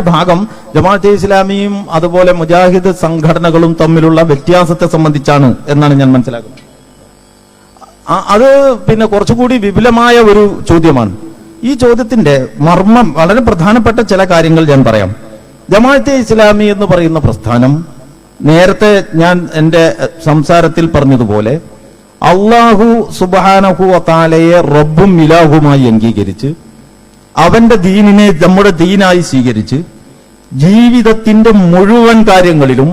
ഭാഗം ജമാഅത്തെ ഇസ്ലാമിയും അതുപോലെ മുജാഹിദ് സംഘടനകളും തമ്മിലുള്ള വ്യത്യാസത്തെ സംബന്ധിച്ചാണ് എന്നാണ് ഞാൻ മനസ്സിലാക്കുന്നത്. അത് പിന്നെ കുറച്ചുകൂടി വിപുലമായ ഒരു ചോദ്യമാണ്. ഈ ചോദ്യത്തിന്റെ മർമ്മം വളരെ പ്രധാനപ്പെട്ട ചില കാര്യങ്ങൾ ഞാൻ പറയാം. ജമാഅത്തെ ഇസ്ലാമി എന്ന് പറയുന്ന പ്രസ്ഥാനം നേരത്തെ ഞാൻ എന്റെ സംസാരത്തിൽ പറഞ്ഞതുപോലെ അള്ളാഹു സുബാനഹു താലയെ റബ്ബും ഇലാഹുമായി അംഗീകരിച്ച് അവന്റെ ദീനിനെ നമ്മുടെ ദീനായി സ്വീകരിച്ച് ജീവിതത്തിന്റെ മുഴുവൻ കാര്യങ്ങളിലും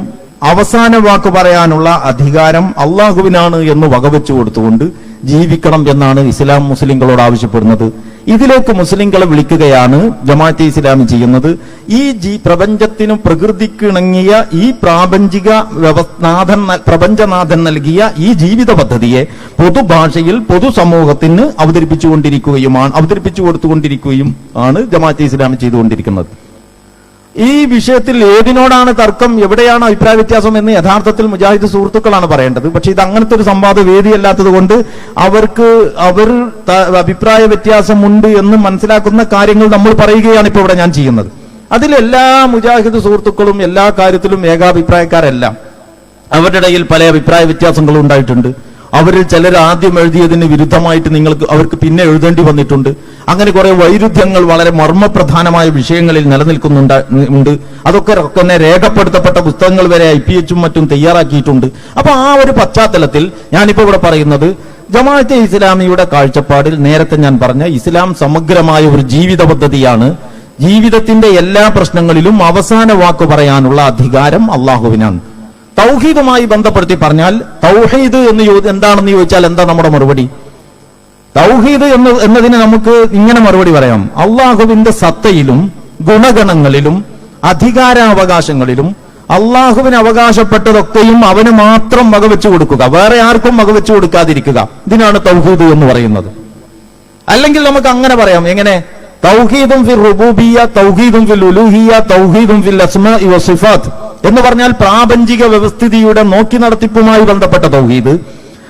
അവസാന വാക്ക് പറയാനുള്ള അധികാരം അള്ളാഹുവിനാണ് എന്ന് വകവെച്ചു കൊടുത്തുകൊണ്ട് ജീവിക്കണം എന്നാണ് ഇസ്ലാം മുസ്ലിങ്ങളോട് ആവശ്യപ്പെടുന്നത്. ഇതിലേക്ക് മുസ്ലിങ്ങളെ വിളിക്കുകയാണ് ജമാഅത്തെ ഇസ്ലാമി ചെയ്യുന്നത്. ഈ ജീ പ്രപഞ്ചത്തിനും പ്രകൃതിക്കിണങ്ങിയ ഈ പ്രാപഞ്ചിക നാഥൻ പ്രപഞ്ചനാഥൻ നൽകിയ ഈ ജീവിത പദ്ധതിയെ പൊതുഭാഷയിൽ പൊതുസമൂഹത്തിന് അവതരിപ്പിച്ചുകൊണ്ടിരിക്കുകയുമാണ് അവതരിപ്പിച്ചു കൊടുത്തുകൊണ്ടിരിക്കുകയും ആണ് ജമാഅത്തെ ഇസ്ലാമി ചെയ്തുകൊണ്ടിരിക്കുന്നത്. ഈ വിഷയത്തിൽ ഏതിനോടാണ് തർക്കം എവിടെയാണ് അഭിപ്രായ വ്യത്യാസം എന്ന് യഥാർത്ഥത്തിൽ മുജാഹിദ് സുഹൃത്തുക്കളാണ് പറയേണ്ടത്. പക്ഷെ ഇത് അങ്ങനത്തെ ഒരു സംവാദ വേദിയല്ലാത്തത് കൊണ്ട് അവർക്ക് അവർ അഭിപ്രായ വ്യത്യാസമുണ്ട് എന്ന് മനസ്സിലാക്കുന്ന കാര്യങ്ങൾ നമ്മൾ പറയുകയാണ് ഇപ്പോൾ ഇവിടെ ഞാൻ ചെയ്യുന്നത്. അതിൽ എല്ലാ മുജാഹിദ് സുഹൃത്തുക്കളും എല്ലാ കാര്യത്തിലും ഏകാഭിപ്രായക്കാരെല്ലാം. അവരുടെ ഇടയിൽ പല അഭിപ്രായ വ്യത്യാസങ്ങളും ഉണ്ടായിട്ടുണ്ട്. അവരിൽ ചിലർ ആദ്യം എഴുതിയതിന് വിരുദ്ധമായിട്ട് നിങ്ങൾക്ക് അവർക്ക് പിന്നെ എഴുതേണ്ടി വന്നിട്ടുണ്ട്. അങ്ങനെ കുറെ വൈരുദ്ധ്യങ്ങൾ വളരെ മർമ്മപ്രധാനമായ വിഷയങ്ങളിൽ നിലനിൽക്കുന്നുണ്ട് ഉണ്ട്. അതൊക്കെ തന്നെ രേഖപ്പെടുത്തപ്പെട്ട പുസ്തകങ്ങൾ വരെ ഐ പി എച്ചും മറ്റും തയ്യാറാക്കിയിട്ടുണ്ട്. അപ്പൊ ആ ഒരു പശ്ചാത്തലത്തിൽ ഞാനിപ്പോ ഇവിടെ പറയുന്നത് ജമാഅത്തെ ഇസ്ലാമിയുടെ കാഴ്ചപ്പാടിൽ നേരത്തെ ഞാൻ പറഞ്ഞ ഇസ്ലാം സമഗ്രമായ ഒരു ജീവിത പദ്ധതിയാണ്. ജീവിതത്തിന്റെ എല്ലാ പ്രശ്നങ്ങളിലും അവസാന വാക്ക് പറയാനുള്ള അധികാരം അള്ളാഹുവിനാണ്. തൗഹീദുമായി ബന്ധപ്പെടുത്തി പറഞ്ഞാൽ തൗഹീദ് എന്ന് എന്താണെന്ന് ചോദിച്ചാൽ എന്താ നമ്മുടെ മറുപടി? തൗഹീദ് എന്ന് എന്നതിന് നമുക്ക് ഇങ്ങനെ മറുപടി പറയാം. അള്ളാഹുവിന്റെ സത്തയിലും ഗുണഗണങ്ങളിലും അധികാരാവകാശങ്ങളിലും അള്ളാഹുവിന് അവകാശപ്പെട്ടതൊക്കെയും അവന് മാത്രം വകവെച്ചു കൊടുക്കുക. വേറെ ആർക്കും വകവെച്ചു കൊടുക്കാതിരിക്കുക. ഇതിനാണ് തൗഹീദ് എന്ന് പറയുന്നത്. അല്ലെങ്കിൽ നമുക്ക് അങ്ങനെ പറയാം. എങ്ങനെ? തൗഹീദും ഫിർ റുബൂബിയ തൗഹീദും ഫിൽ ഉലൂഹിയ തൗഹീദും ഫിൽ അസ്മ ഇവ വസിഫാത്ത് എന്ന് പറഞ്ഞാൽ പ്രാപഞ്ചിക വ്യവസ്ഥിതിയുടെ നോക്കി നടത്തിപ്പുമായി ബന്ധപ്പെട്ട തൗഹീദ്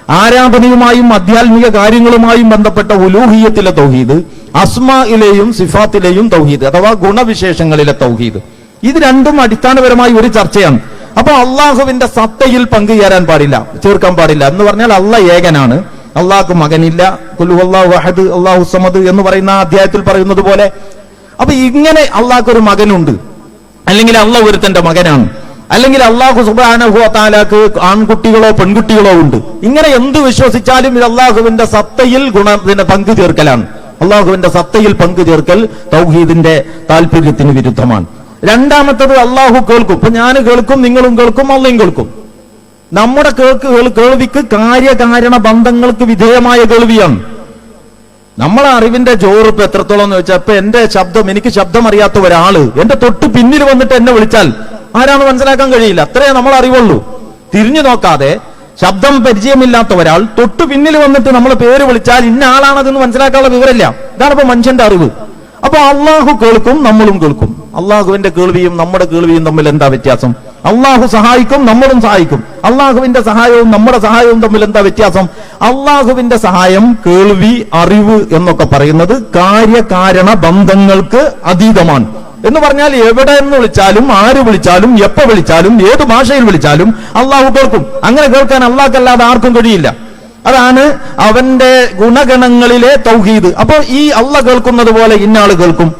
ആരാധനയുമായും ആധ്യാത്മിക കാര്യങ്ങളുമായും ബന്ധപ്പെട്ട ഉലൂഹിയത്തിലെ തൗഹീദ് അസ്മയിലെയും സിഫാത്തിലെയും തൗഹീദ് അഥവാ ഗുണവിശേഷങ്ങളിലെ തൗഹീദ്. ഇത് രണ്ടും അടിസ്ഥാനപരമായി ഒരു ചർച്ചയാണ്. അപ്പൊ അള്ളാഹുവിന്റെ സത്തയിൽ പങ്കുചേരാൻ പാടില്ല ചേർക്കാൻ പാടില്ല. എന്ന് പറഞ്ഞാൽ അള്ള ഏകനാണ്. അള്ളാഹ്ക്ക് മകനില്ല. കുലു അള്ളാഹു അഹദ് അള്ളാഹു സമദ് എന്ന് പറയുന്ന അധ്യായത്തിൽ പറയുന്നത് പോലെ. അപ്പൊ ഇങ്ങനെ അള്ളാഹ്ക്ക് ഒരു മകനുണ്ട്. അല്ലെങ്കിൽ അള്ളാഹ് ഒരുത്തന്റെ മകനാണ്. അല്ലെങ്കിൽ അള്ളാഹു സുബാനഹു താലാക്ക് ആൺകുട്ടികളോ പെൺകുട്ടികളോ ഉണ്ട്. ഇങ്ങനെ എന്ത് വിശ്വസിച്ചാലും ഇത് അള്ളാഹുവിന്റെ സത്തയിൽ ഗുണ ഇതിന്റെ പങ്കു ചേർക്കലാണ് അള്ളാഹുവിന്റെ സത്തയിൽ പങ്കു ചേർക്കൽ തൗഹീദിന്റെ താല്പര്യത്തിന് വിരുദ്ധമാണ്. രണ്ടാമത്തത് അള്ളാഹു കേൾക്കും. ഇപ്പൊ ഞാൻ കേൾക്കും നിങ്ങളും കേൾക്കും അള്ളയും കേൾക്കും. നമ്മുടെ കേൾക്ക് കേൾവിക്ക് കാര്യകാരണ ബന്ധങ്ങൾക്ക് വിധേയമായ കേൾവിയാണ്. നമ്മളെ അറിവിന്റെ ചോറ് ഇപ്പൊ എത്രത്തോളം എന്ന് വെച്ചാൽ ഇപ്പൊ എന്റെ ശബ്ദം എനിക്ക് ശബ്ദം അറിയാത്ത ഒരാൾ എന്റെ തൊട്ട് പിന്നിൽ വന്നിട്ട് എന്നെ വിളിച്ചാൽ ആരാന്ന് മനസ്സിലാക്കാൻ കഴിയില്ല. അത്രേ നമ്മൾ അറിവുള്ളൂ. തിരിഞ്ഞു നോക്കാതെ ശബ്ദം പരിചയമില്ലാത്ത ഒരാൾ തൊട്ട് പിന്നിൽ വന്നിട്ട് നമ്മൾ പേര് വിളിച്ചാൽ ഇന്ന ആളാണതെന്ന് മനസ്സിലാക്കാനുള്ള വിവരമില്ല. ഇതാണ് ഇപ്പൊ മനുഷ്യന്റെ അറിവ്. അപ്പൊ അള്ളാഹു കേൾക്കും നമ്മളും കേൾക്കും. അള്ളാഹുവിന്റെ കേൾവിയും നമ്മുടെ കേൾവിയും തമ്മിൽ എന്താ വ്യത്യാസം? അള്ളാഹു സഹായിക്കും നമ്മളും സഹായിക്കും. അള്ളാഹുവിന്റെ സഹായവും നമ്മുടെ സഹായവും തമ്മിൽ എന്താ വ്യത്യാസം? അള്ളാഹുവിന്റെ സഹായം കേൾവി അറിവ് എന്നൊക്കെ പറയുന്നത് കാര്യകാരണ ബന്ധങ്ങൾക്ക് അതീതമാണ്. എന്ന് പറഞ്ഞാൽ എവിടെ നിന്ന് വിളിച്ചാലും ആര് വിളിച്ചാലും എപ്പോ വിളിച്ചാലും ഏത് ഭാഷയിൽ വിളിച്ചാലും അള്ളാഹു കേൾക്കും. അങ്ങനെ കേൾക്കാൻ അള്ളാഹ്ക്കല്ലാതെ ആർക്കും കഴിയില്ല. അതാണ് അവന്റെ ഗുണഗണങ്ങളിലെ തൗഹീദ്. അപ്പോ ഈ അള്ള കേൾക്കുന്നത് പോലെ ഇന്നാൾ കേൾക്കും.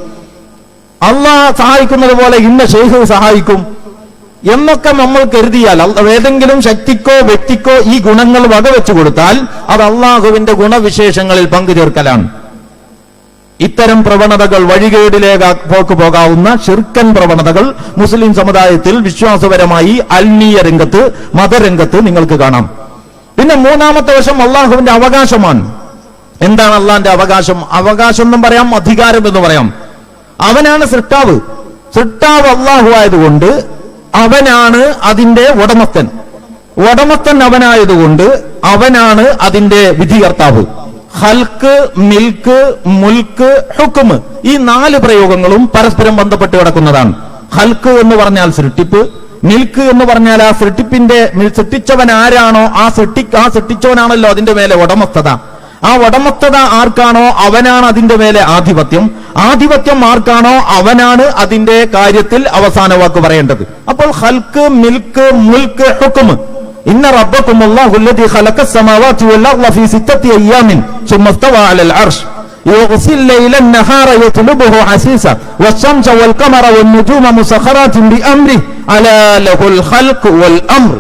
അള്ളാഹ് സഹായിക്കുന്നത് പോലെ ഇന്ന ഷെയ്ഖ് സഹായിക്കും. എന്നൊക്കെ നമ്മൾ കരുതിയാൽ ഏതെങ്കിലും ശക്തിക്കോ വ്യക്തിക്കോ ഈ ഗുണങ്ങൾ വകവെച്ചു കൊടുത്താൽ അത് അള്ളാഹുവിന്റെ ഗുണവിശേഷങ്ങളിൽ പങ്കുചേർക്കലാണ്. ഇത്തരം പ്രവണതകൾ വഴികേടിലേക്ക് പോക്ക് പോകാവുന്ന ഷിർക്കൻ പ്രവണതകൾ മുസ്ലിം സമുദായത്തിൽ വിശ്വാസപരമായി ആത്മീയ രംഗത്ത് മതരംഗത്ത് നിങ്ങൾക്ക് കാണാം. പിന്നെ മൂന്നാമത്തെ വശം അള്ളാഹുവിന്റെ അവകാശമാണ്. എന്താണ് അള്ളാന്റെ അവകാശം? അവകാശം എന്നും പറയാം അധികാരം എന്ന് പറയാം. അവനാണ് സൃഷ്ടാവ്. സൃഷ്ടാവ് അള്ളാഹു ആയതുകൊണ്ട് അവനാണ് അതിന്റെ ഉടമസ്ഥൻ. ഉടമസ്ഥൻ അവനായതുകൊണ്ട് അവനാണ് അതിന്റെ വിധികർത്താവ്. ഹൽക്ക് മിൽക്ക് മുൽക്ക് ഹുക്കുമ് ഈ നാല് പ്രയോഗങ്ങളും പരസ്പരം ബന്ധപ്പെട്ട് കിടക്കുന്നതാണ്. ഹൽക്ക് എന്ന് പറഞ്ഞാൽ സൃഷ്ടിപ്പ് മിൽക്ക് എന്ന് പറഞ്ഞാൽ ആ സൃഷ്ടിപ്പിന്റെ സൃഷ്ടിച്ചവൻ ആരാണോ ആ സൃഷ്ടി ആ സൃഷ്ടിച്ചവനാണല്ലോ അതിന്റെ മേലെ ഉടമസ്ഥത. ആ ഉടമസ്ഥത ആർക്കാണോ അവനാണ് അതിന്റെ മേലെ ആധിപത്യം. ആധിപത്യം ആർക്കാണോ അവനാണ് അതിന്റെ കാര്യത്തിൽ അവസാന വാക്ക് പറയേണ്ടത്. അപ്പോൾ ഹൽക്ക് മിൽക്ക് മുൽക്ക് ഹുക്കും ഇന്ന റബ്ബക്കും അല്ലാഹു الذي خلق السماوات والارض في ستة ايام ثم استوى على العرش يغسي الليل النهار يطلبه حسيسا والشمس والقمر والنجوم مسخرات بأمره ألا له الخلق والأمر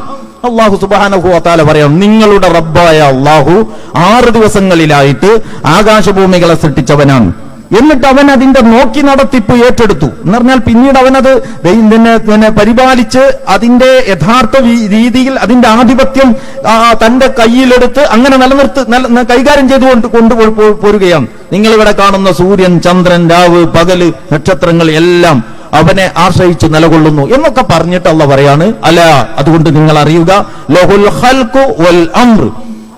അള്ളാഹു സുബാനഹു വത്താല പറയാം നിങ്ങളുടെ റബ്ബായ അള്ളാഹു ആറ് ദിവസങ്ങളിലായിട്ട് ആകാശഭൂമികളെ സൃഷ്ടിച്ചവനാണ് എന്നിട്ട് അവൻ അതിന്റെ നോക്കി നടത്തിപ്പ് ഏറ്റെടുത്തു. എന്ന് പറഞ്ഞാൽ പിന്നീട് അവനത് പിന്നെ പരിപാലിച്ച് അതിന്റെ യഥാർത്ഥ രീതിയിൽ അതിന്റെ ആധിപത്യം തന്റെ കയ്യിലെടുത്ത് അങ്ങനെ നിലനിർത്ത് കൈകാര്യം ചെയ്തുകൊണ്ട് കൊണ്ടുപോരുകയാണ് നിങ്ങൾ ഇവിടെ കാണുന്ന സൂര്യൻ ചന്ദ്രൻ രാവ് പകൽ നക്ഷത്രങ്ങൾ എല്ലാം അവനെ ആശ്രയിച്ച് നിലകൊള്ളുന്നു എന്നൊക്കെ പറഞ്ഞിട്ടുള്ള പറയാണ് അല്ല അതുകൊണ്ട് നിങ്ങൾ അറിയുക ലോഹുൽ ഹൽക്കു വൽ അംർ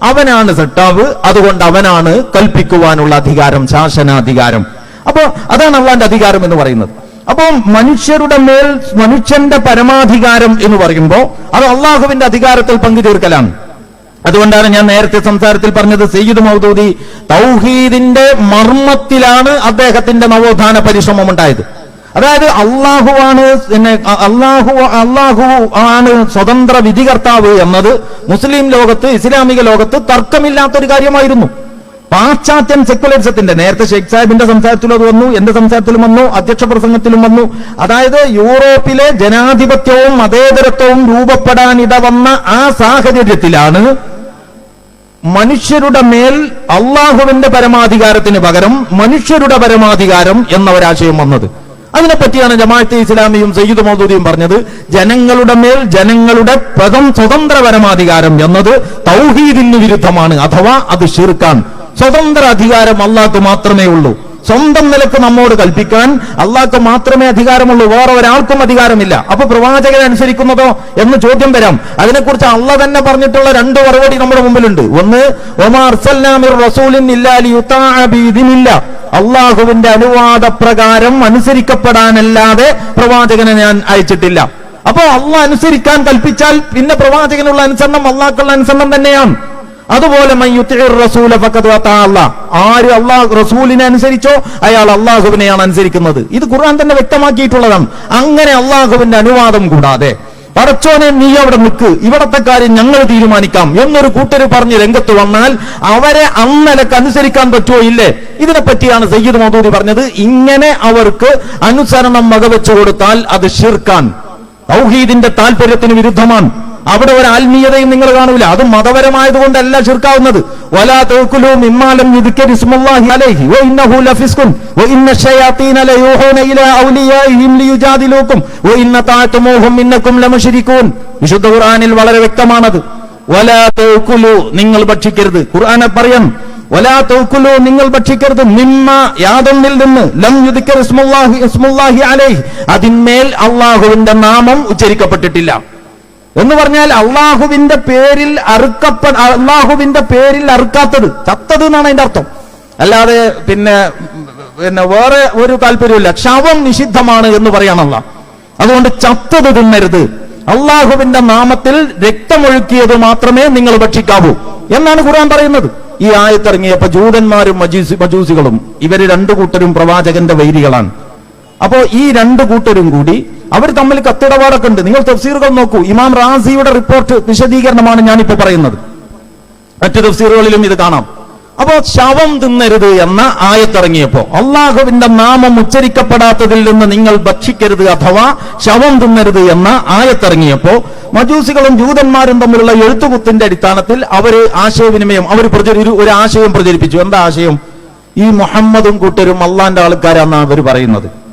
അവനാണ് സെട്ടാവ് അതുകൊണ്ട് അവനാണ് കൽപ്പിക്കുവാനുള്ള അധികാരം ശാസനാധികാരം. അപ്പോ അതാണ് അള്ളാന്റെ അധികാരം എന്ന് പറയുന്നത്. അപ്പോ മനുഷ്യരുടെ മേൽ മനുഷ്യന്റെ പരമാധികാരം എന്ന് പറയുമ്പോൾ അത് അള്ളാഹുവിന്റെ അധികാരത്തിൽ പങ്കു ചേർക്കലാണ് അതുകൊണ്ടാണ് ഞാൻ നേരത്തെ സംസാരത്തിൽ പറഞ്ഞത് സയ്യിദ് മൗദൂദി തൗഹീദിന്റെ മർമ്മത്തിലാണ് അദ്ദേഹത്തിന്റെ നവോത്ഥാന പരിശ്രമം ഉണ്ടായത് അതായത് അള്ളാഹുവാണ് പിന്നെ അള്ളാഹു അള്ളാഹു ആണ് സ്വതന്ത്ര വിധികർത്താവ് എന്നത് മുസ്ലിം ലോകത്ത് ഇസ്ലാമിക ലോകത്ത് തർക്കമില്ലാത്തൊരു കാര്യമായിരുന്നു. പാശ്ചാത്യൻ സെക്കുലറിസത്തിന്റെ നേരത്തെ ഷെയ്ഖ് സാഹിബിന്റെ സംസാരത്തിലും അത് വന്നു എന്റെ സംസാരത്തിലും വന്നു അധ്യക്ഷ പ്രസംഗത്തിലും വന്നു. അതായത് യൂറോപ്പിലെ ജനാധിപത്യവും മതേതരത്വവും രൂപപ്പെടാനിട വന്ന ആ സാഹചര്യത്തിലാണ് മനുഷ്യരുടെ മേൽ അള്ളാഹുവിന്റെ പരമാധികാരത്തിന് പകരം മനുഷ്യരുടെ പരമാധികാരം എന്ന ഒരാശയം വന്നത്. അതിനെപ്പറ്റിയാണ് ജമാഅത്തെ ഇസ്ലാമിയും സയ്യിദ് മൗദൂദിയും പറഞ്ഞത്. ജനങ്ങളുടെ മേൽ ജനങ്ങളുടെ പ്രഥം സ്വതന്ത്ര പരമാധികാരം എന്നത് തൗഹീദിന് വിരുദ്ധമാണ്. അഥവാ അത് ഷിർക്കാൻ സ്വതന്ത്ര അധികാരം അല്ലാത്ത മാത്രമേ ഉള്ളൂ. സ്വന്തം നിലയ്ക്ക് നമ്മോട് കൽപ്പിക്കാൻ അള്ളാഹ്ക്ക് മാത്രമേ അധികാരമുള്ളൂ. വേറെ ഒരാൾക്കും അധികാരമില്ല. അപ്പൊ പ്രവാചകനെ അനുസരിക്കുന്നതോ എന്ന് ചോദ്യം വരാം. അതിനെക്കുറിച്ച് അള്ള തന്നെ പറഞ്ഞിട്ടുള്ള രണ്ട് മറുപടി നമ്മുടെ മുമ്പിലുണ്ട്. ഒന്ന് ഒമാർ റസൂലിൻ ഇല്ല. അള്ളാഹുവിന്റെ അനുവാദ പ്രകാരം അനുസരിക്കപ്പെടാനല്ലാതെ പ്രവാചകനെ ഞാൻ അയച്ചിട്ടില്ല. അപ്പോ അള്ളാഹ് അനുസരിക്കാൻ കൽപ്പിച്ചാൽ പിന്നെ പ്രവാചകനുള്ള അനുസരണം അള്ളാഹ്ക്കുള്ള അനുസരണം തന്നെയാണ്. അതുപോലെ ആര് റസൂലിനെ അനുസരിച്ചോ അയാൾ അള്ളാഹുവിനെയാണ് അനുസരിക്കുന്നത്. ഇത് ഖുർആൻ തന്നെ വ്യക്തമാക്കിയിട്ടുള്ളതാണ്. അങ്ങനെ അള്ളാഹുവിന്റെ അനുവാദം കൂടാതെ പടച്ചോനെ നീ അവിടെ നിൽക്ക്. ഇവിടത്തെ കാര്യം ഞങ്ങൾ തീരുമാനിക്കാം എന്നൊരു കൂട്ടര് പറഞ്ഞ് രംഗത്ത് വന്നാൽ അവരെ അന്നലക്ക് അനുസരിക്കാൻ പറ്റുമോ ഇല്ലേ? ഇതിനെപ്പറ്റിയാണ് സയ്യിദ് മൗദൂദി പറഞ്ഞത്. ഇങ്ങനെ അവർക്ക് അനുസരണം വകവെച്ചു കൊടുത്താൽ അത് ഷിർക്കാൻ തൗഹീദിന്റെ താല്പര്യത്തിന് വിരുദ്ധമാണ്. അവിടെ ഒരു ആത്മീയതയും നിങ്ങൾ കാണൂല. അത് മതപരമായതുകൊണ്ടല്ല ഇന്നക്കും വിശുദ്ധ ഖുർആനിൽ വളരെ വ്യക്തമാണത്. നിങ്ങൾ ഭക്ഷിക്കരുത്. ഖുർആനെ പറയാം. വലാ തൗക്കുലു നിങ്ങൾ ഭക്ഷിക്കരുത്. മിമ്മ യാതൊന്നിൽ നിന്ന് ലം അലൈഹി. അതിന്മേൽ അള്ളാഹുവിന്റെ നാമം ഉച്ചരിക്കപ്പെട്ടിട്ടില്ല. എന്ന് പറഞ്ഞാൽ അള്ളാഹുവിന്റെ പേരിൽ അറുക്കപ്പ അള്ളാഹുവിന്റെ പേരിൽ അറുക്കാത്തത്. ചത്തത് എന്നാണ് അതിന്റെ അർത്ഥം. അല്ലാതെ പിന്നെ പിന്നെ വേറെ ഒരു താല്പര്യമില്ല ശവം നിഷിദ്ധമാണ് എന്ന് പറയാനല്ല അതുകൊണ്ട് ചത്തത് തിന്നരുത്. അള്ളാഹുവിന്റെ നാമത്തിൽ രക്തമൊഴുക്കിയത് മാത്രമേ നിങ്ങൾ ഭക്ഷിക്കാവൂ എന്നാണ് ഖുർആൻ പറയുന്നത്. ഈ ആയത്തിറങ്ങിയപ്പോ ജൂതന്മാരും മജൂസി മജൂസികളും ഇവർ രണ്ടു കൂട്ടരും പ്രവാചകന്റെ വൈരികളാണ്. അപ്പോ ഈ രണ്ടു കൂട്ടരും കൂടി അവർ തമ്മിൽ കത്തിടപാടൊക്കെ ഉണ്ട്. നിങ്ങൾ തഫ്സീറുകൾ നോക്കൂ. ഇമാം റാസിയുടെ റിപ്പോർട്ട് വിശദീകരണമാണ് ഞാനിപ്പോ പറയുന്നത്. മറ്റു തഫ്സീറുകളിലും ഇത് കാണാം. അപ്പോ ശവം തിന്നരുത് എന്ന ആയത്തിറങ്ങിയപ്പോ അള്ളാഹുവിന്റെ നാമം ഉച്ചരിക്കപ്പെടാത്തതിൽ നിന്ന് നിങ്ങൾ ഭക്ഷിക്കരുത് അഥവാ ശവം തിന്നരുത് എന്ന ആയത്തിറങ്ങിയപ്പോ മജൂസികളും ജൂതന്മാരും തമ്മിലുള്ള എഴുത്തുകുത്തിന്റെ അടിസ്ഥാനത്തിൽ അവർ ആശയവിനിമയം അവർ പ്രചരി ഒരു- ആശയം പ്രചരിപ്പിച്ചു. എന്താ ആശയം? ഈ മുഹമ്മദും കൂട്ടരും അള്ളാന്റെ ആൾക്കാരാന്നാണ് അവർ പറയുന്നത്.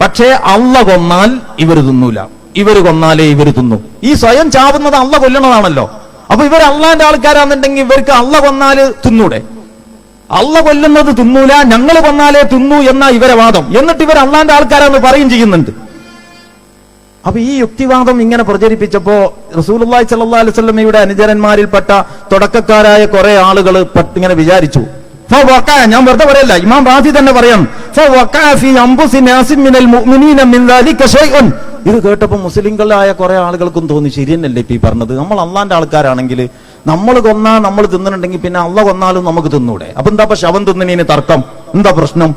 പക്ഷേ അള്ള കൊന്നാൽ ഇവർ തിന്നൂല. ഇവർ കൊന്നാലേ ഇവർ തിന്നു. ഈ സ്വയം ചാവുന്നത് അള്ള കൊല്ലണതാണല്ലോ. അപ്പൊ ഇവർ അള്ളാന്റെ ആൾക്കാരാണെന്നുണ്ടെങ്കിൽ ഇവർക്ക് അള്ള കൊന്നാൽ തിന്നൂടെ? അള്ള കൊല്ലുന്നത് തിന്നൂല ഞങ്ങൾ കൊന്നാലേ തിന്നു എന്ന ഇവരെ വാദം. എന്നിട്ട് ഇവർ അള്ളാന്റെ ആൾക്കാരാന്ന് പറയും ചെയ്യുന്നുണ്ട്. അപ്പൊ ഈ യുക്തിവാദം ഇങ്ങനെ പ്രചരിപ്പിച്ചപ്പോ റസൂലുള്ളാഹി സല്ലാ അലൈഹി വസല്ലമയുടെ അനുചരന്മാരിൽപ്പെട്ട തുടക്കക്കാരായ കുറെ ആളുകൾ ഇങ്ങനെ വിചാരിച്ചു. ഞാൻ വെറുതെ പറയല്ല. ഇമാം റാഫി തന്നെ പറയാം ഫവഖഅ ഫീ അൻഫുസി നാസിൻ മിനൽ മുഅ്മിനീന മിൻ ദാലിക ശൈഉൻ ഇത് കേട്ടപ്പോൾ മുസ്ലിങ്ങളായ കുറെ ആളുകൾക്കും തോന്നി ശരിയെന്നല്ലേ ഇപ്പൊ ഈ പറഞ്ഞത്? നമ്മൾ അള്ളാന്റെ ആൾക്കാരാണെങ്കിൽ നമ്മൾ കൊന്നാ നമ്മൾ തിന്നിട്ടുണ്ടെങ്കിൽ പിന്നെ അള്ള കൊന്നാലും നമുക്ക് തിന്നൂടെ? അപ്പൊ എന്താ ശവം തിന്നതിന് തർക്കം? എന്താ പ്രശ്നം?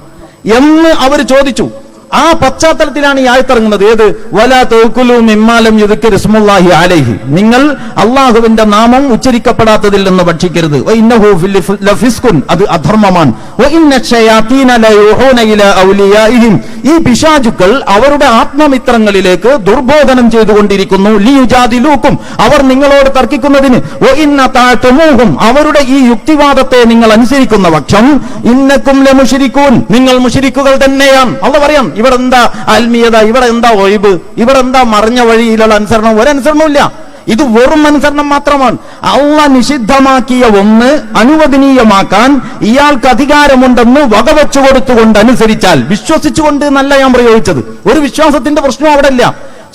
എന്ന് അവർ ചോദിച്ചു. ആ പശ്ചാത്തലത്തിലാണ് ഈ ആയത്തിറങ്ങുന്നത്. ഏത്? വല തോക്കുലു മിമ്മാലം യുദക്ക് രസ്മുല്ലാഹി അലൈഹി. നിങ്ങൾ അള്ളാഹുവിന്റെ നാമം ഉച്ചരിക്കപ്പെടാത്തതിൽ നിന്ന് ഭക്ഷിക്കരുത്. അത് അധർമ്മമാണ്. ഈ പിശാചുക്കൾ അവരുടെ ആത്മമിത്രങ്ങളിലേക്ക് ദുർബോധനം ചെയ്തുകൊണ്ടിരിക്കുന്നു. ലിയുജാതിലൂക്കും അവർ നിങ്ങളോട് തർക്കിക്കുന്നതിന് അവരുടെ ഈ യുക്തിവാദത്തെ നിങ്ങൾ അനുസരിക്കുന്ന പക്ഷം ഇന്നക്കും നിങ്ങൾ മുഷിരിക്കുകൾ തന്നെയാണ്. അവ പറയാം ഇവിടെ എന്താ ആത്മീയത? ഇവിടെ എന്താ ഒഴിവ്? ഇവിടെ എന്താ മറിഞ്ഞ വഴിയിലുള്ള അനുസരണം? ഒരു അനുസരണമില്ല ഇത് വെറും അനുസരണം മാത്രമാണ്. അള്ള നിഷിദ്ധമാക്കിയ ഒന്ന് അനുവദനീയമാക്കാൻ ഇയാൾക്ക് അധികാരമുണ്ടെന്ന് വകവെച്ചു കൊടുത്തുകൊണ്ട് അനുസരിച്ചാൽ. വിശ്വസിച്ചുകൊണ്ട് എന്നല്ല ഞാൻ പ്രയോഗിച്ചത്. ഒരു വിശ്വാസത്തിന്റെ പ്രശ്നം അവിടെ ഇല്ല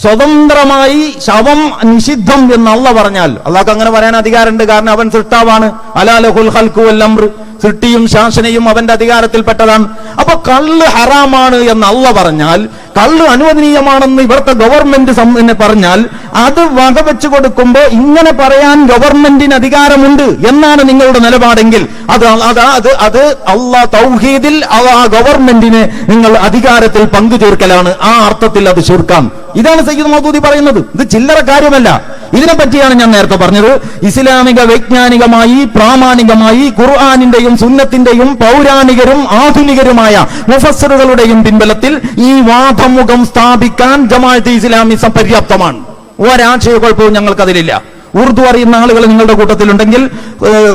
സ്വതന്ത്രമായി ശവം നിഷിദ്ധം എന്ന് അള്ള പറഞ്ഞാൽ. അള്ളാഹ്ക്ക് അങ്ങനെ പറയാൻ അധികാരമുണ്ട്. കാരണം അവൻ സൃഷ്ടാവാണ്. അലാലഹുൽ ഹൽക്കു അല്ലംർ സൃഷ്ടിയും ശാസനയും അവന്റെ അധികാരത്തിൽപ്പെട്ടതാണ്. അപ്പൊ കള്ള് ഹറാമാണ് എന്ന് അള്ള പറഞ്ഞാൽ കള്ള് അനുവദനീയമാണെന്ന് ഇവിടുത്തെ ഗവൺമെന്റ് പറഞ്ഞാൽ അത് വകവെച്ചു കൊടുക്കുമ്പോ ഇങ്ങനെ പറയാൻ ഗവൺമെന്റിന് അധികാരമുണ്ട് എന്നാണ് നിങ്ങളുടെ നിലപാടെങ്കിൽ അത് അത് അത് അത് അള്ളാ തൗഹീദിൽ ആ ഗവൺമെന്റിന് നിങ്ങൾ അധികാരത്തിൽ പങ്കു ചേർക്കലാണ് ആ അർത്ഥത്തിൽ അത് ചുരുക്കാം. ഇതാണ് സയ്യിദ് മൗദൂദി പറയുന്നത്. ഇത് ചില്ലറ കാര്യമല്ല. ഇതിനെ പറ്റിയാണ് ഞാൻ നേരത്തെ പറഞ്ഞത്. ഇസ്ലാമിക വൈജ്ഞാനികമായി പ്രാമാണികമായി ഖുർആാനിന്റെയും സുന്നത്തിന്റെയും പൗരാണികരും ആധുനികരുമായ മുഫസറുകളുടെയും പിൻബലത്തിൽ ഈ വാദമുഖം സ്ഥാപിക്കാൻ ജമാഅത്ത് ഇസ്ലാമി പര്യാപ്തമാണ്. ഒരാശയ കുഴപ്പവും ഞങ്ങൾക്കതിലില്ല. ഉറുദു അറിയുന്ന ആളുകൾ നിങ്ങളുടെ കൂട്ടത്തിലുണ്ടെങ്കിൽ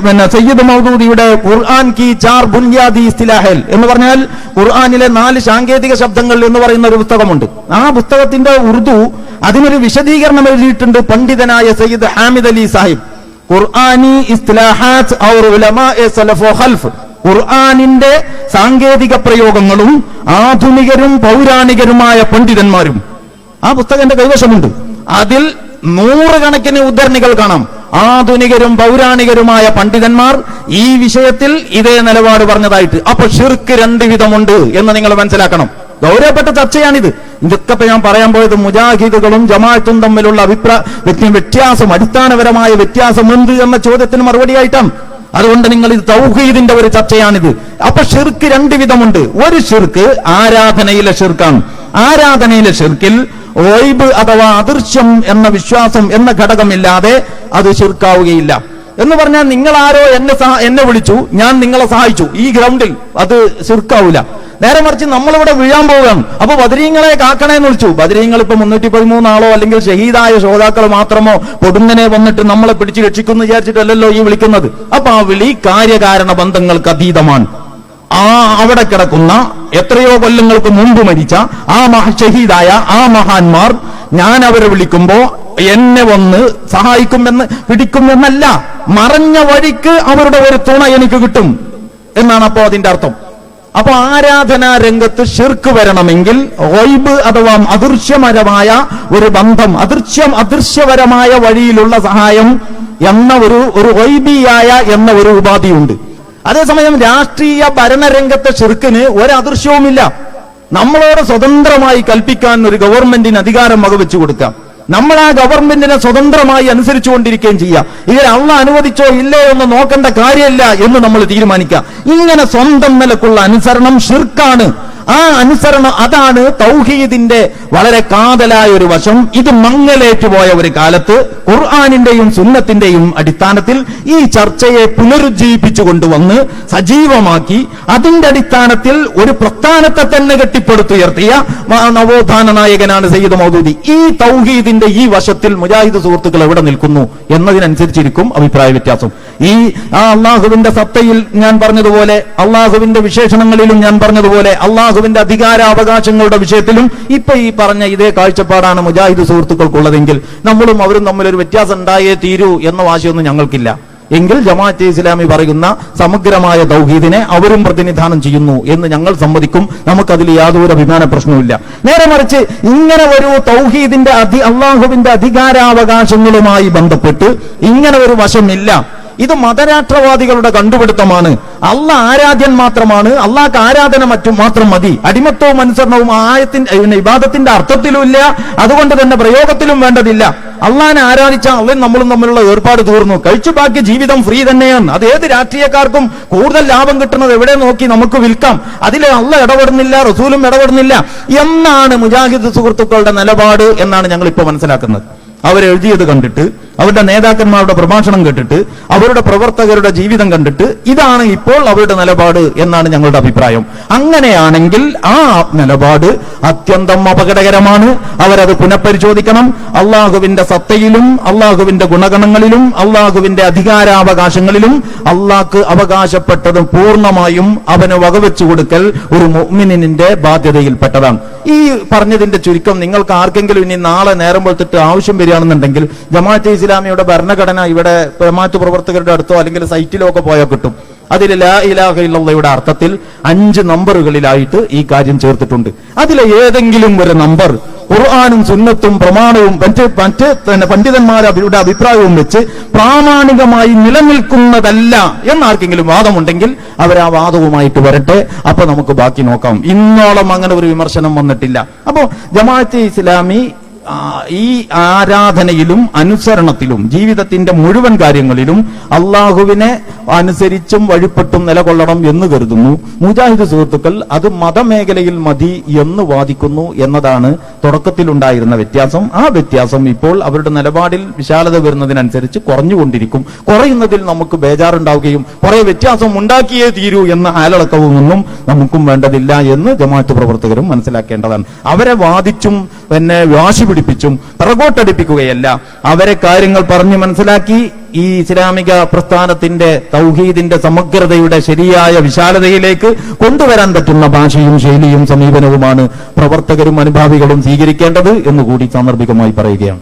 പിന്നെ സയ്യിദ് മൗദൂദിയുടെ ഖുർആൻ കി ചാർ ബുൻയാദി ഇസ്തിലാഹൽ എന്ന് പറഞ്ഞാൽ ഖുർആാനിലെ നാല് സാങ്കേതിക ശബ്ദങ്ങൾ എന്ന് പറയുന്ന ഒരു പുസ്തകമുണ്ട്. ആ പുസ്തകത്തിന്റെ ഉറുദു അതിനൊരു വിശദീകരണം എഴുതിയിട്ടുണ്ട് പണ്ഡിതനായ സയ്യിദ് ഹാമിദ് അലി സാഹിബ്. ഖുർആാനിന്റെ സാങ്കേതിക പ്രയോഗങ്ങളും ആധുനികരും പൗരാണികരുമായ പണ്ഡിതന്മാരും. ആ പുസ്തകം എന്റെ കൈവശമുണ്ട്. അതിൽ നൂറുകണക്കിന് ഉദ്ധരണികൾ കാണാം. ആധുനികരും പൗരാണികരുമായ പണ്ഡിതന്മാർ ഈ വിഷയത്തിൽ ഇതേ നിലപാട് പറഞ്ഞതായിട്ട്. അപ്പൊ ഷിർക്ക് രണ്ട് വിധമുണ്ട് എന്ന് നിങ്ങൾ മനസ്സിലാക്കണം. ഗൗരവപ്പെട്ട ചർച്ചയാണിത്. ഇതൊക്കെ ഞാൻ പറയാൻ പോയത് മുജാഹിദുകളും ജമാഅത്തും തമ്മിലുള്ള അഭിപ്രായ വ്യത്യാസം അടിസ്ഥാനപരമായ വ്യത്യാസം എന്ത് എന്ന ചോദ്യത്തിന് മറുപടിയായിട്ടാണ്. അതുകൊണ്ട് നിങ്ങൾ ഇത് തൗഹീദിന്റെ ഒരു ചർച്ചയാണിത്. അപ്പൊ ഷിർക്ക് രണ്ട് വിധമുണ്ട്. ഒരു ഷിർക്ക് ആരാധനയിലെ ഷിർക്കാണ്. ആരാധനയിലെ ഷിർക്കിൽ ഒയ്ബ് അഥവാ അദൃശ്യം എന്ന വിശ്വാസം എന്ന ഘടകമില്ലാതെ അത് ഷിർക്കാവുകയില്ല. എന്ന് പറഞ്ഞാൽ നിങ്ങൾ ആരോ എന്നെ എന്നെ വിളിച്ചു ഞാൻ നിങ്ങളെ സഹായിച്ചു. ഈ ഗ്രൗണ്ടിൽ അത് ഷിർക്കാവൂല. നേരെ മറിച്ച് നമ്മളിവിടെ വീഴാൻ പോവുകയാണ്. അപ്പൊ ബദരീങ്ങളെ കാക്കണേ എന്ന് വിളിച്ചു. ബദരീങ്ങൾ ഇപ്പൊ മുന്നൂറ്റി പതിമൂന്ന് ആളോ അല്ലെങ്കിൽ ഷഹീദായ ശ്രോതാക്കൾ മാത്രമോ പൊടുന്നനെ വന്നിട്ട് നമ്മളെ പിടിച്ചു രക്ഷിക്കുന്നു വിചാരിച്ചിട്ടല്ലല്ലോ ഈ വിളിക്കുന്നത്. അപ്പൊ ആ വിളി കാര്യകാരണ ബന്ധങ്ങൾക്ക് അതീതമാണ്. ആ അവിടെ കിടക്കുന്ന എത്രയോ കൊല്ലങ്ങൾക്ക് മുമ്പ് മരിച്ച ആ മഹ ഷഹീദായ ആ മഹാന്മാർ ഞാൻ അവരെ വിളിക്കുമ്പോ എന്നെ വന്ന് സഹായിക്കുമെന്ന് പിടിക്കുമെന്നല്ല മറഞ്ഞ വഴിക്ക് അവരുടെ ഒരു തുണ എനിക്ക് കിട്ടും. എന്നാണ് അപ്പോ അതിന്റെ അർത്ഥം. അപ്പൊ ആരാധനാ രംഗത്ത് ഷിർക്ക് വരണമെങ്കിൽ ഒയ്ബ് അഥവാ അദൃശ്യമരമായ ഒരു ബന്ധം അദൃശ്യം അദൃശ്യപരമായ വഴിയിലുള്ള സഹായം എന്ന ഒരു ഒരു ഒയ്ബിയായ എന്ന ഒരു ഉപാധിയുണ്ട്. അതേസമയം രാഷ്ട്രീയ ഭരണരംഗത്തെ ഷിർക്കിന് ഒരു അദൃശ്യവുമില്ല നമ്മളോട് സ്വതന്ത്രമായി കൽപ്പിക്കാൻ ഒരു ഗവൺമെന്റിന് അധികാരം വകവെച്ചു കൊടുക്കാം. നമ്മൾ ആ ഗവൺമെന്റിനെ സ്വതന്ത്രമായി അനുസരിച്ചു അനുസരിച്ചുകൊണ്ടിരിക്കുകയും ചെയ്യാം ഇതിൽ അള്ള അനുവദിച്ചോ ഇല്ലയോ എന്ന് നോക്കേണ്ട കാര്യമില്ല എന്ന് നമ്മൾ തീരുമാനിക്കാം ഇങ്ങനെ സ്വന്തം നിലക്കുള്ള അനുസരണം ഷിർക്കാണ് ആ അനുസരണം അതാണ് തൗഹീദിന്റെ വളരെ കാതലായ ഒരു വശം. ഇത് മങ്ങലേറ്റുപോയ ഒരു കാലത്ത് ഖുർആാനിന്റെയും സുന്നത്തിന്റെയും അടിസ്ഥാനത്തിൽ ഈ ചർച്ചയെ പുനരുജ്ജീവിപ്പിച്ചു കൊണ്ടുവന്ന് സജീവമാക്കി അതിന്റെ അടിസ്ഥാനത്തിൽ ഒരു പ്രസ്ഥാനത്തെ തന്നെ കെട്ടിപ്പടുത്തുയർത്തിയ നവോത്ഥാന നായകനാണ് സയ്യിദ് മൗദൂദി. ഈ തൗഹീദിന്റെ ഈ വശത്തിൽ മുജാഹിദ് സുഹൃത്തുക്കൾ എവിടെ നിൽക്കുന്നു എന്നതിനനുസരിച്ചിരിക്കും അഭിപ്രായ വ്യത്യാസം. ഈ ആ അള്ളാഹുവിന്റെ സത്തയിൽ ഞാൻ പറഞ്ഞതുപോലെ അള്ളാഹുവിന്റെ വിശേഷണങ്ങളിലും ഞാൻ പറഞ്ഞതുപോലെ അള്ളാഹുവിന്റെ അധികാരാവകാശങ്ങളുടെ വിഷയത്തിലും ഇപ്പൊ ഈ പറഞ്ഞ ഇതേ കാഴ്ചപ്പാടാണ് മുജാഹിദ് സുഹൃത്തുക്കൾക്കുള്ളതെങ്കിൽ നമ്മളും അവരും തമ്മിൽ ഒരു വ്യത്യാസം ഉണ്ടായേ തീരൂ എന്ന വാശിയൊന്നും ഞങ്ങൾക്കില്ല. എങ്കിൽ ജമാഅത്തെ ഇസ്ലാമി പറയുന്ന സമഗ്രമായ തൗഹീദിനെ അവരും പ്രതിനിധാനം ചെയ്യുന്നു എന്ന് ഞങ്ങൾ സമ്മതിക്കും. നമുക്കതിൽ യാതൊരു അഭിമാന പ്രശ്നവുമില്ല. നേരെ മറിച്ച് ഇങ്ങനെ ഒരു തൗഹീദിന്റെ അധി അള്ളാഹുവിന്റെ അധികാരാവകാശങ്ങളുമായി ബന്ധപ്പെട്ട് ഇങ്ങനെ ഒരു വശമില്ല. ഇത് മതരാഷ്ട്രവാദികളുടെ കണ്ടുപിടുത്തമാണ്. അല്ല ആരാധ്യൻ മാത്രമാണ് അള്ളാഹ്ക്ക് ആരാധന മറ്റും മാത്രം മതി. അടിമത്വവും അനുസരണവും ആയത്തിന്റെ ഇബാദത്തിന്റെ അർത്ഥത്തിലും ഇല്ല അതുകൊണ്ട് തന്നെ പ്രയോഗത്തിലും വേണ്ടതില്ല. അള്ളാഹിനെ ആരാധിച്ച അവൻ നമ്മളും തമ്മിലുള്ള ഏർപ്പാട് തീർന്നു. കഴിച്ചു ബാക്കി ജീവിതം ഫ്രീ തന്നെയാണ്. അത് ഏത് രാഷ്ട്രീയക്കാർക്കും കൂടുതൽ ലാഭം കിട്ടുന്നത് എവിടെ നോക്കി നമുക്ക് വിൽക്കാം. അതിൽ അള്ള ഇടപെടുന്നില്ല റസൂലും ഇടപെടുന്നില്ല. എന്നാണ് മുജാഹിദ് സുഹൃത്തുക്കളുടെ നിലപാട് എന്നാണ് ഞങ്ങൾ ഇപ്പോൾ മനസ്സിലാക്കുന്നത്. അവരെഴുതിയത് കണ്ടിട്ട് അവരുടെ നേതാക്കന്മാരുടെ പ്രഭാഷണം കേട്ടിട്ട് അവരുടെ പ്രവർത്തകരുടെ ജീവിതം കണ്ടിട്ട് ഇതാണ് ഇപ്പോൾ അവരുടെ നിലപാട് എന്നാണ് ഞങ്ങളുടെ അഭിപ്രായം. അങ്ങനെയാണെങ്കിൽ ആ നിലപാട് അത്യന്തം അപകടകരമാണ്. അവരത് പുനഃപരിശോധിക്കണം. അള്ളാഹുവിന്റെ സത്തയിലും അള്ളാഹുവിന്റെ ഗുണഗണങ്ങളിലും അള്ളാഹുവിന്റെ അധികാരാവകാശങ്ങളിലും അള്ളാഹ്ക്ക് അവകാശപ്പെട്ടതും പൂർണമായും അവന് വകവെച്ചു കൊടുക്കൽ ഒരു മുഅ്മിനിന്റെ ബാധ്യതയിൽപ്പെട്ടതാണ്. ഈ പറഞ്ഞതിന്റെ ചുരുക്കം നിങ്ങൾക്ക് ആർക്കെങ്കിലും ഇനി നാളെ നേരം വെളുത്തിട്ട് ആവശ്യം വരികയാണെന്നുണ്ടെങ്കിൽ ജമാഅത്തെ ഇസ്ലാമിയുടെ ഭരണഘടന ഇവിടെ ജമാഅത്ത് പ്രവർത്തകരുടെ അടുത്തോ അല്ലെങ്കിൽ സൈറ്റിലോ ഒക്കെ പോയാൽ കിട്ടും. അതിൽ ലാ ഇലാഹ ഇല്ലല്ലയുടെ അർത്ഥത്തിൽ അഞ്ച് നമ്പറുകളിലായിട്ട് ഈ കാര്യം ചേർത്തിട്ടുണ്ട്. അതിലെ ഏതെങ്കിലും ഒരു നമ്പർ ഖുർആാനും സുന്നത്തും പ്രമാണവും മറ്റ് മറ്റ് തന്നെ പണ്ഡിതന്മാരുടെ അഭിപ്രായവും വെച്ച് പ്രാമാണികമായി നിലനിൽക്കുന്നതല്ല എന്നാർക്കെങ്കിലും വാദമുണ്ടെങ്കിൽ അവർ ആ വാദവുമായിട്ട് വരട്ടെ. അപ്പൊ നമുക്ക് ബാക്കി നോക്കാം. ഇന്നോളം അങ്ങനെ ഒരു വിമർശനം വന്നിട്ടില്ല. അപ്പോ ജമാഅത്തെ ഇസ്ലാമി ഈ ആരാധനയിലും അനുസരണത്തിലും ജീവിതത്തിന്റെ മുഴുവൻ കാര്യങ്ങളിലും അള്ളാഹുവിനെ അനുസരിച്ചും വഴിപ്പെട്ടും നിലകൊള്ളണം എന്ന് കരുതുന്നു. മുജാഹിദ് സുഹൃത്തുക്കൾ അത് മതമേഖലയിൽ മതി എന്ന് വാദിക്കുന്നു എന്നതാണ് തുടക്കത്തിലുണ്ടായിരുന്ന വ്യത്യാസം. ആ വ്യത്യാസം ഇപ്പോൾ അവരുടെ നിലപാടിൽ വിശാലത വരുന്നതിനനുസരിച്ച് കുറഞ്ഞുകൊണ്ടിരിക്കും. കുറയുന്നതിൽ നമുക്ക് ബേജാറുണ്ടാവുകയും കുറെ വ്യത്യാസം ഉണ്ടാക്കിയേ തീരൂ എന്ന ആലളക്കവുമൊന്നും നമുക്കും വേണ്ടതില്ല എന്ന് ജമാഅത്ത് പ്രവർത്തകരും മനസ്സിലാക്കേണ്ടതാണ്. അവരെ വാദിച്ചും പിന്നെ വാശി പിടിപ്പിച്ചും പിറകോട്ടടിപ്പിക്കുകയല്ല അവരെ കാര്യങ്ങൾ പറഞ്ഞു മനസ്സിലാക്കി ഈ ഇസ്ലാമിക പ്രസ്ഥാനത്തിന്റെ തൗഹീദിന്റെ സമഗ്രതയുടെ ശരിയായ വിശാലതയിലേക്ക് കൊണ്ടുവരാൻ പറ്റുന്ന ഭാഷയും ശൈലിയും സമീപനവുമാണ് പ്രവർത്തകരും അനുഭാവികളും സ്വീകരിക്കേണ്ടത് എന്നുകൂടി സാന്ദർഭികമായി പറയുകയാണ്.